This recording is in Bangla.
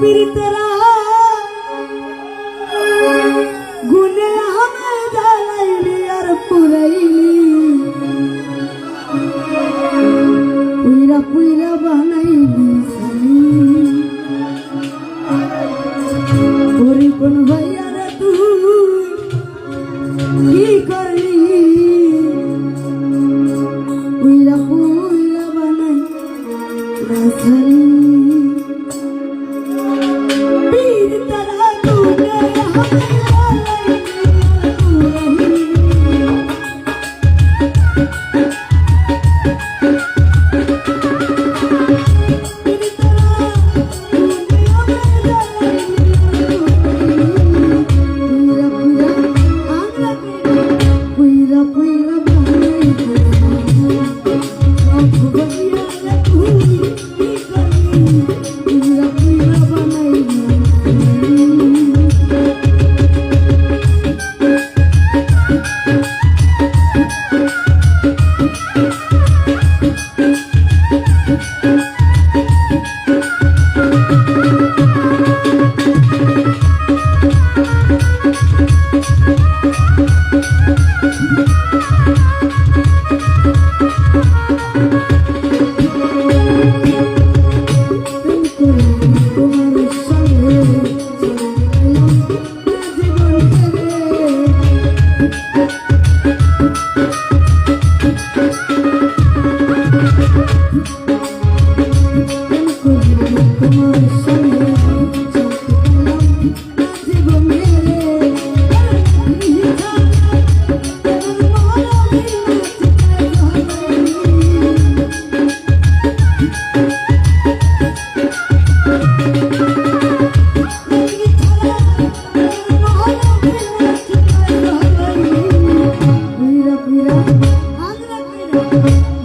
পীড়িতেরা। গুনে হামে জ্বালাইলি আর পুরাইলি। পুইরা পুইরা বানাইলি ওরে কোন ভাইয়া রে তুই, কি করলি? পুইরা পুইরা বানাই রাসালি পুইরা